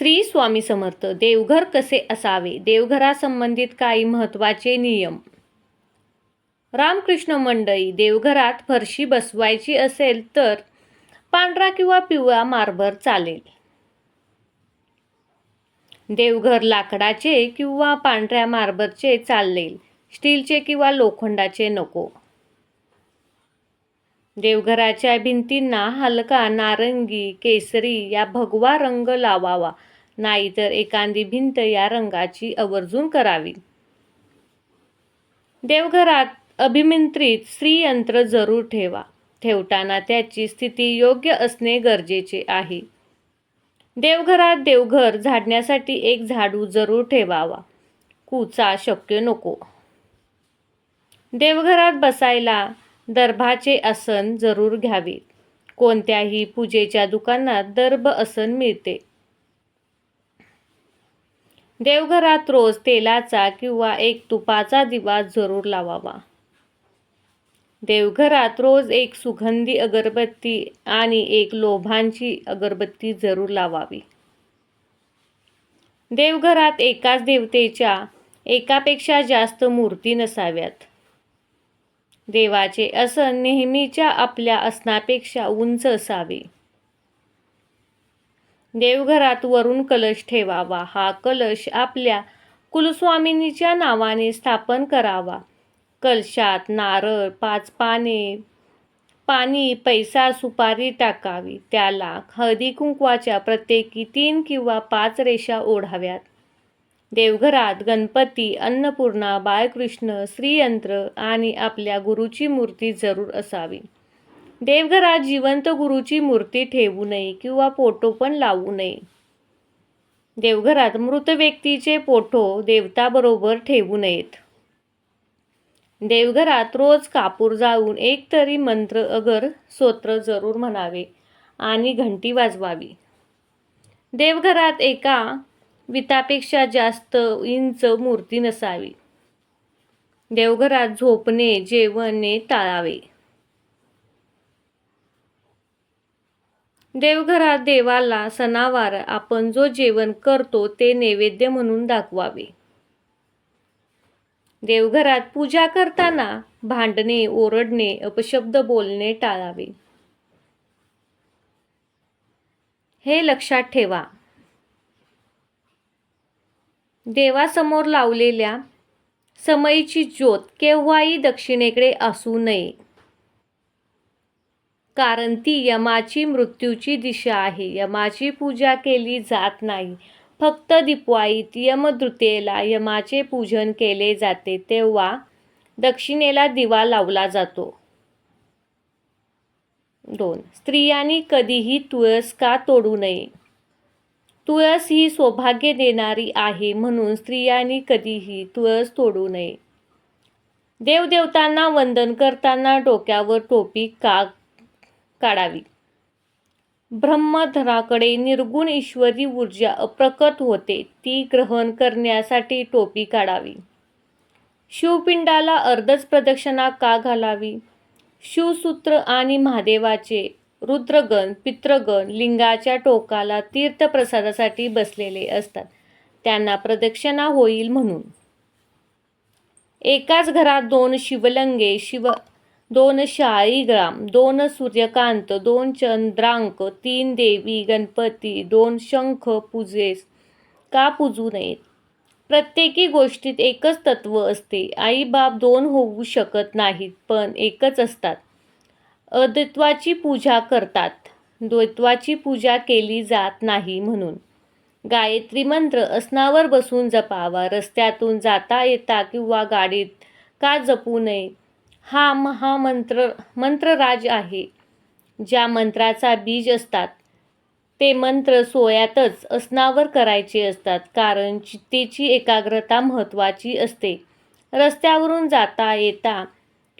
श्री स्वामी समर्थ देवघर कसे असावे? देवघरासंबंधित काही महत्त्वाचे नियम. रामकृष्ण मंडळी देवघरात फरशी बसवायची असेल तर पांढरा किंवा पिवळा मार्बर चालेल. देवघर लाकडाचे किंवा पांढऱ्या मार्बरचे चालेल स्टीलचे किंवा लोखंडाचे नको. देवघराच्या भिंतींना हलका नारंगी केसरी या भगवा रंग लावावा. नाहीतर एखादी भिंत या रंगाची आवर्जून करावी. देवघरात अभिमंत्रित श्रीयंत्र जरूर ठेवा. ठेवताना त्याची स्थिती योग्य असणे गरजेचे आहे. देवघरात देवघर झाडण्यासाठी एक झाडू जरूर ठेवावा. कुचा शक्य नको. देवघरात बसायला दर्भाचे आसन जरूर घ्यावे. कोणत्याही पूजेच्या दुकानात दर्भ आसन मिळते. देवघरात रोज तेलाचा किंवा एक तुपाचा दिवा जरूर लावावा. देवघरात रोज एक सुगंधी अगरबत्ती आणि एक लोभांची अगरबत्ती जरूर लावावी. देवघरात एकाच देवतेच्या एकापेक्षा जास्त मूर्ती नसाव्यात. देवाचे आसन नेहमीच्या आपल्या आसनापेक्षा उंच असावे. देवघरात वरून कलश ठेवावा. हा कलश आपल्या कुलस्वामिनीच्या नावाने स्थापन करावा. कलशात नारळ पाच पाने पाणी पैसा सुपारी टाकावी. त्याला हळदी कुंकवाच्या प्रत्येकी तीन किंवा पाच रेषा ओढाव्यात. देवघरात गणपती अन्नपूर्णा बाळकृष्ण श्रीयंत्र आणि आपल्या गुरुची मूर्ती जरूर असावी. देवघरात जिवंत गुरुची मूर्ती ठेवू नये किंवा फोटो पण लावू नये. देवघरात मृत व्यक्तीचे फोटो देवताबरोबर ठेवू नयेत. देवघरात रोज कापूर जाळून एक तरी मंत्र अगर स्तोत्र जरूर म्हणावे आणि घंटी वाजवावी. देवघरात एका वितापेक्षा जास्त इंच मूर्ती नसावी. देवघरात झोपणे जेवणे टाळावे. देवघरात देवाला सणावार आपण जो जेवण करतो ते नैवेद्य म्हणून दाखवावे. देवघरात पूजा करताना भांडणे ओरडणे अपशब्द बोलणे टाळावे. हे लक्षात ठेवा. देवासमोर लावलेल्या समयीची ज्योत केव्हाही दक्षिणेकडे असू नये. कारण ती यमाची मृत्यूची दिशा आहे. यमाची पूजा केली जात नाही. फक्त दिपवाईत यमदृतेला यमाचे पूजन केले जाते तेव्हा दक्षिणेला दिवा लावला जातो. दोन. स्त्रियांनी कधीही तुळस का तोडू नये. तुळस ही सौभाग्य देणारी आहे म्हणून स्त्रियांनी कधीही तुळस तोडू नये. देवदेवतांना वंदन करताना डोक्यावर टोपी का काढावी. ब्रह्मधराकडे निर्गुण ईश्वरी ऊर्जा अप्रकट होते ती ग्रहण करण्यासाठी टोपी काढावी. शिवपिंडाला अर्धच प्रदक्षिणा का घालावी? शिवसूत्र आणि महादेवाचे रुद्रगण पितृगण लिंगाच्या टोकाला तीर्थप्रसादासाठी बसलेले असतात. त्यांना प्रदक्षिणा होईल म्हणून. एकाच घरात दोन शिवलंगे शिव दोन शाळीग्राम दोन सूर्यकांत दोन चंद्रांक तीन देवी गणपती दोन शंख पूजेस का पूजू नयेत? प्रत्येकी गोष्टीत एकच तत्व असते. आईबाप दोन होऊ शकत नाहीत पण एकच असतात. अद्वैत्वाची पूजा करतात. द्वैत्वाची पूजा केली जात नाही म्हणून. गायत्री मंत्र असनावर बसून जपावा रस्त्यातून जाता येता किंवा गाडीत का जपू नये? हा महामंत्र मंत्रराज आहे. ज्या मंत्राचा बीज असतात ते मंत्र सोयातच असनावर करायचे असतात कारण चित्तेची एकाग्रता महत्त्वाची असते. रस्त्यावरून जाता येता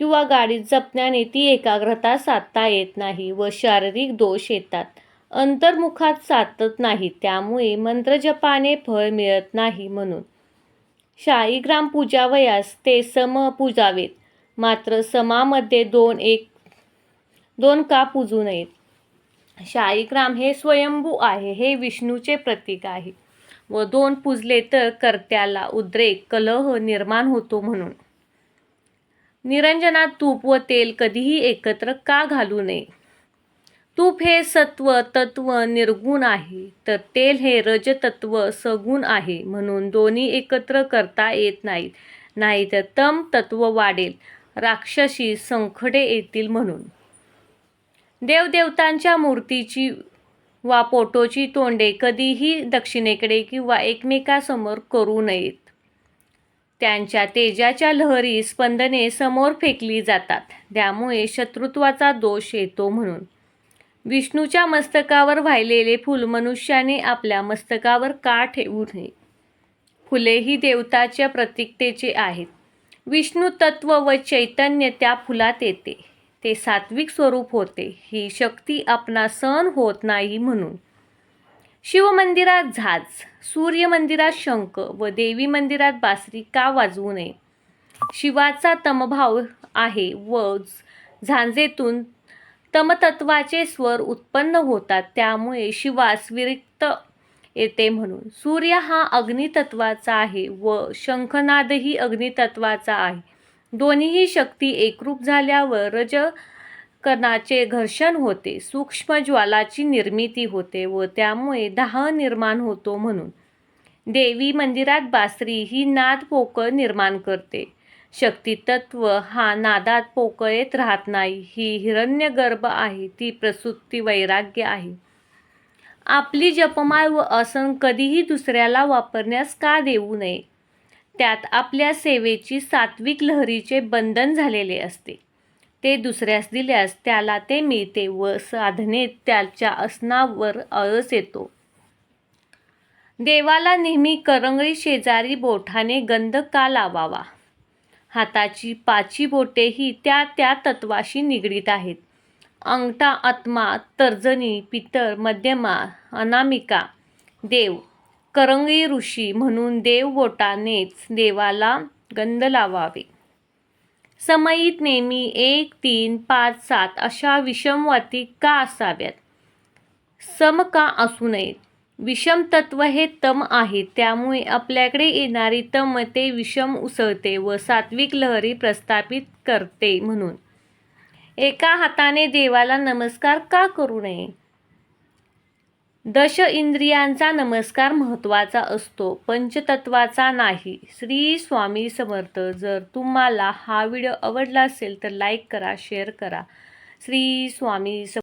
किंवा गाडीत जपण्याने ती एकाग्रता साधता येत नाही व शारीरिक दोष येतात. अंतर्मुखात साधत नाही त्यामुळे मंत्रजपाने फळ मिळत नाही म्हणून. शाळीग्राम पूजावयास ते सम पूजावेत. मात्र समामध्ये दोन एक दोन का पूजू नयेत. शाळीग्राम हे स्वयंभू आहे हे विष्णूचे प्रतीक आहे. व दोन पूजले तर कर्त्याला उद्रेक कलह निर्माण होतो म्हणून. निरंजनात तूप व तेल कधीही एकत्र का घालू नये. तूप हे सत्व तत्व निर्गुण आहे तर तेल हे रजतत्व सगुण आहे म्हणून दोन्ही एकत्र करता येत नाहीत. नाहीतर तम तत्व वाढेल राक्षसी संखडे येतील म्हणून. देवदेवतांच्या मूर्तीची वा पोटोची तोंडे कधीही दक्षिणेकडे किंवा एकमेकासमोर करू नयेत. त्यांच्या तेजाच्या लहरी स्पंदने समोर फेकली जातात. त्यामुळे शत्रुत्वाचा दोष येतो म्हणून. विष्णूच्या मस्तकावर वाहिलेले फूल मनुष्याने आपल्या मस्तकावर का ठेवू नये? फुले ही देवताच्या प्रतीकतेचे आहेत. विष्णू तत्व व चैतन्य त्या फुलात येते. ते सात्विक स्वरूप होते. ही शक्ती आपणा सहन होत नाही म्हणून. शिवमंदिरात झाज सूर्य मंदिरात शंख व देवी मंदिरात बासरी का वाजवू नये? शिवाचा तमभाव आहे व झांजेतून तमतत्वाचे स्वर उत्पन्न होतात त्यामुळे शिवास विरिक्त येते म्हणून. सूर्य हा अग्नितत्वाचा आहे व शंखनादही अग्नितत्वाचा आहे. दोन्हीही शक्ती एकरूप झाल्यावर रज कणाचे घर्षण होते सूक्ष्म ज्वालाची निर्मिती होते व त्यामुळे दाह निर्माण होतो म्हणून. देवी मंदिरात बासरी ही नाद पोकळ निर्माण करते. शक्तितत्व हा नादात पोकळेत राहत नाही ही हिरण्यगर्भ आहे ती प्रसूती वैराग्य आहे. आपली जपमाळ व आसन कधीही दुसऱ्याला वापरण्यास का देऊ नये? त्यात आपल्या सेवेची सात्विक लहरीचे बंधन झालेले असते. ते दुसऱ्यास दिल्यास त्याला ते मिळते व साधनेत त्याच्या असनावर आळस येतो. देवाला नेहमी करंगळी शेजारी बोठाने गंध का लावावा? हाताची पाची बोटेही त्या त्या तत्वाशी निगडीत आहेत. अंगठा आत्मा तर्जनी पितर मध्यमा अनामिका देव करंगी ऋषी म्हणून देव बोटानेच देवाला गंध लावावे. समयीत नेहमी एक तीन पाच सात अशा विषमवाती का असाव्यात? सम का असू नयेत? विषम तत्व हे तम आहे त्यामुळे आपल्याकडे येणारी तम ते विषम उसळते व सात्विक लहरी प्रस्थापित करते म्हणून. एका हाताने देवाला नमस्कार का करू नये? दश इंद्रियांचा नमस्कार महत्त्वाचा असतो पंचतत्वाचा नाही. श्री स्वामी समर्थ. जर तुम्हाला हा व्हिडिओ आवडला असेल तर लाईक करा शेअर करा. श्री स्वामी सम